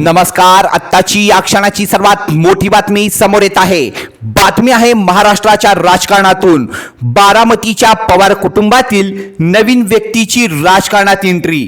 नमस्कार. आत्ताची या क्षणाची सर्वात मोठी बातमी समोर येत आहे. बातमी आहे महाराष्ट्राच्या राजकारणातून. बारामतीच्या पवार कुटुंबातील नवीन व्यक्तीची राजकारणात एंट्री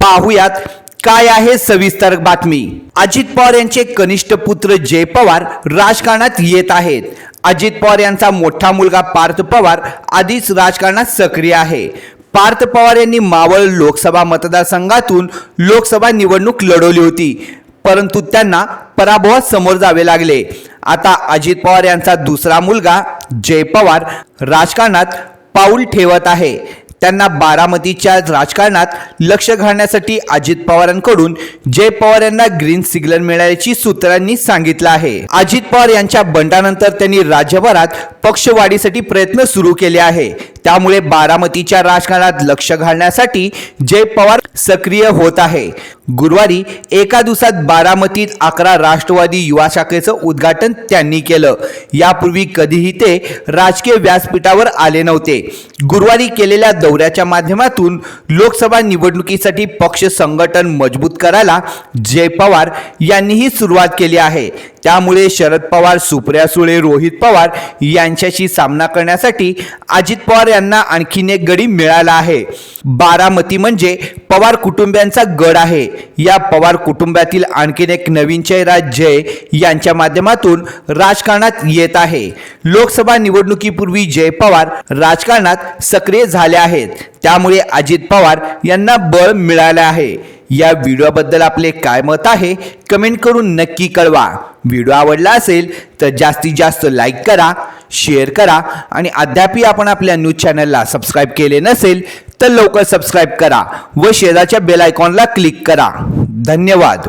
पाहुयात काय आहे सविस्तर बातमी. अजित पवार यांचे कनिष्ठ पुत्र जय पवार राजकारणात येत आहेत. अजित पवार यांचा मोठा मुलगा पार्थ पवार आधीच राजकारणात सक्रिय आहे. पार्थ पवार यांनी मावळ लोकसभा मतदारसंघातून लोकसभा निवडणूक लढवली होती. परंतु त्यांना पराभवात समोर जावे लागले. आता अजित पवार यांचा दुसरा मुलगा जय पवार राजकारणात पाऊल ठेवत आहे. त्यांना बारामतीच्या राजकारणात लक्ष घालण्यासाठी अजित पवारांकडून जय पवार यांना ग्रीन सिग्नल मिळाल्याची सूत्रांनी सांगितलं आहे. अजित पवार यांच्या बंडानंतर त्यांनी राज्यभरात पक्षवाढीसाठी प्रयत्न सुरू केले आहे. त्यामुळे बारामतीच्या राजकारणात लक्ष घालण्यासाठी जय पवार सक्रिय होत आहे. गुरुवारी एका दिवसात बारामतीत अकरा राष्ट्रवादी युवा शाखेचं उद्घाटन त्यांनी केलं. यापूर्वी कधीही ते राजकीय व्यासपीठावर आले नव्हते. गुरुवारी केलेल्या दौऱ्याच्या माध्यमातून लोकसभा निवडणुकीसाठी पक्ष संघटन मजबूत करायला जय पवार यांनीही सुरुवात केली आहे. त्यामुळे शरद पवार सुप्रिया सुळे रोहित पवार यांच्याशी सामना करण्यासाठी अजित पवार यांना आणखीन एक गडी मिळाला आहे. बारामती म्हणजे पवार कुटुंबियांचा गड आहे. या पवार कुटुंबातील आणखीन एक नवीन चेहरा जय यांच्या माध्यमातून राजकारणात येत आहे. लोकसभा निवडणुकीपूर्वी जय पवार राजकारणात सक्रिय झाले आहेत. त्यामुळे अजित पवार यांना बळ मिळाले आहे. या व्हिडिओबद्दल आपले काय मत आहे कमेंट करून नक्की कळवा. व्हिडिओ आवडला असेल तर जास्तीत जास्त लाईक करा शेअर करा आणि अद्यापही आपण आपल्या न्यूज चॅनलला सबस्क्राईब केले नसेल तर लवकर सबस्क्राईब करा व शेजारच्या बेल आयकॉनला क्लिक करा. धन्यवाद.